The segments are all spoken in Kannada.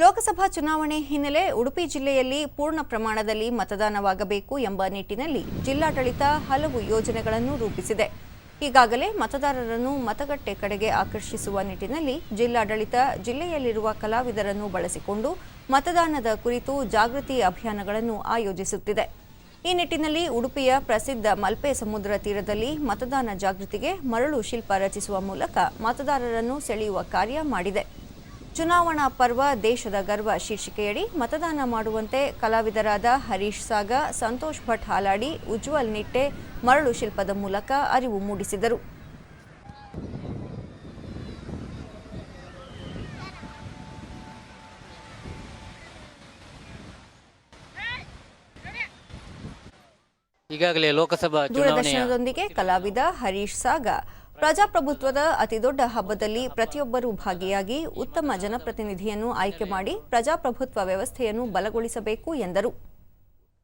ಲೋಕಸಭಾ ಚುನಾವಣೆ ಹಿನ್ನೆಲೆ ಉಡುಪಿ ಜಿಲ್ಲೆಯಲ್ಲಿ ಪೂರ್ಣ ಪ್ರಮಾಣದಲ್ಲಿ ಮತದಾನವಾಗಬೇಕು ಎಂಬ ನಿಟ್ಟಿನಲ್ಲಿ ಜಿಲ್ಲಾಡಳಿತ ಹಲವು ಯೋಜನೆಗಳನ್ನು ರೂಪಿಸಿದೆ. ಈಗಾಗಲೇ ಮತದಾರರನ್ನು ಮತಗಟ್ಟೆ ಕಡೆಗೆ ಆಕರ್ಷಿಸುವ ನಿಟ್ಟಿನಲ್ಲಿ ಜಿಲ್ಲಾಡಳಿತ ಜಿಲ್ಲೆಯಲ್ಲಿರುವ ಕಲಾವಿದರನ್ನು ಬಳಸಿಕೊಂಡು ಮತದಾನದ ಕುರಿತು ಜಾಗೃತಿ ಅಭಿಯಾನಗಳನ್ನು ಆಯೋಜಿಸುತ್ತಿದೆ. ಈ ನಿಟ್ಟಿನಲ್ಲಿ ಉಡುಪಿಯ ಪ್ರಸಿದ್ಧ ಮಲ್ಪೆ ಸಮುದ್ರ ತೀರದಲ್ಲಿ ಮತದಾನ ಜಾಗೃತಿಗೆ ಮರಳು ಶಿಲ್ಪ ರಚಿಸುವ ಮೂಲಕ ಮತದಾರರನ್ನು ಸೆಳೆಯುವ ಕಾರ್ಯ ಮಾಡಿದೆ. ಚುನಾವಣಾ ಪರ್ವ ದೇಶದ ಗರ್ವ ಶೀರ್ಷಿಕೆಯಡಿ ಮತದಾನ ಮಾಡುವಂತೆ ಕಲಾವಿದರಾದ ಹರೀಶ್ ಸಾಗ ಸಂತೋಷ್ ಭಟ್ ಹಾಲಾಡಿ ಉಜ್ವಲ್ ನಿಟ್ಟೆ ಮರಳು ಶಿಲ್ಪದ ಮೂಲಕ ಅರಿವು ಮೂಡಿಸಿದರು. ಈಗಾಗಲೇ ಲೋಕಸಭಾ ದೂರದರ್ಶನದೊಂದಿಗೆ ಕಲಾವಿದ ಹರೀಶ್ ಸಾಗ ಪ್ರಜಾಪ್ರಭುತ್ವದ ಅತಿದೊಡ್ಡ ಹಬ್ಬದಲ್ಲಿ ಪ್ರತಿಯೊಬ್ಬರೂ ಭಾಗಿಯಾಗಿ ಉತ್ತಮ ಜನಪ್ರತಿನಿಧಿಯನ್ನು ಆಯ್ಕೆ ಮಾಡಿ ಪ್ರಜಾಪ್ರಭುತ್ವ ವ್ಯವಸ್ಥೆಯನ್ನು ಬಲಗೊಳಿಸಬೇಕು ಎಂದರು.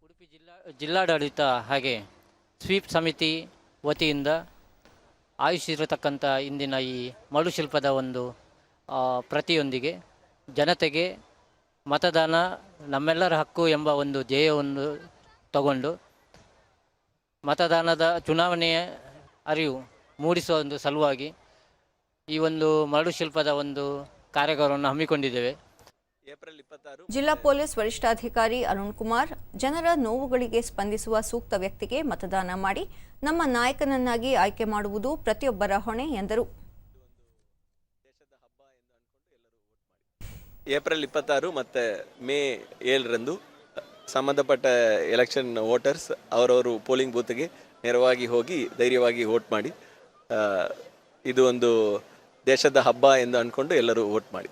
ಉಡುಪಿ ಜಿಲ್ಲಾ, ಜಿಲ್ಲಾಡಳಿತ ಹಾಗೆ ಸ್ವೀಪ್ ಸಮಿತಿ ವತಿಯಿಂದ ಆಯುಷಿರತಕ್ಕಂಥ ಇಂದಿನ ಈ ಮರುಶಿಲ್ಪದ ಒಂದು ಪ್ರತಿಯೊಂದಿಗೆ ಜನತೆಗೆ ಮತದಾನ ನಮ್ಮೆಲ್ಲರ ಹಕ್ಕು ಎಂಬ ಒಂದು ಧ್ಯೇಯವನ್ನು ತಗೊಂಡು ಮತದಾನದ ಚುನಾವಣೆಯ ಅರಿವು ಮೂಡಿಸುವ ಒಂದು ಸಲುವಾಗಿ ಈ ಒಂದು ಮರಳು ಶಿಲ್ಪದ ಒಂದು ಕಾರ್ಯಕ್ರಮವನ್ನು ಹಮ್ಮಿಕೊಂಡಿದ್ದೇವೆ. ಏಪ್ರಿಲ್ ಇಪ್ಪತ್ತಾರು ಜಿಲ್ಲಾ ಪೊಲೀಸ್ ವರಿಷ್ಠಾಧಿಕಾರಿ ಅರುಣ್ ಕುಮಾರ್ ಜನರ ನೋವುಗಳಿಗೆ ಸ್ಪಂದಿಸುವ ಸೂಕ್ತ ವ್ಯಕ್ತಿಗೆ ಮತದಾನ ಮಾಡಿ ನಮ್ಮ ನಾಯಕನನ್ನಾಗಿ ಆಯ್ಕೆ ಮಾಡುವುದು ಪ್ರತಿಯೊಬ್ಬರ ಹೊಣೆ ಎಂದರು. ಏಪ್ರಿಲ್ ಇಪ್ಪತ್ತಾರು ಮತ್ತು ಮೇ ಏಳರಂದು ಸಂಬಂಧಪಟ್ಟ ಎಲೆಕ್ಷನ್ ವೋಟರ್ಸ್ ಅವರವರು ಪೋಲಿಂಗ್ ಬೂತ್ಗೆ ನೇರವಾಗಿ ಹೋಗಿ ಧೈರ್ಯವಾಗಿ ವೋಟ್ ಮಾಡಿ ಇದು ಒಂದು ದೇಶದ ಹಬ್ಬ ಎಂದು ಅಂದ್ಕೊಂಡು ಎಲ್ಲರೂ ವೋಟ್ ಮಾಡಿ.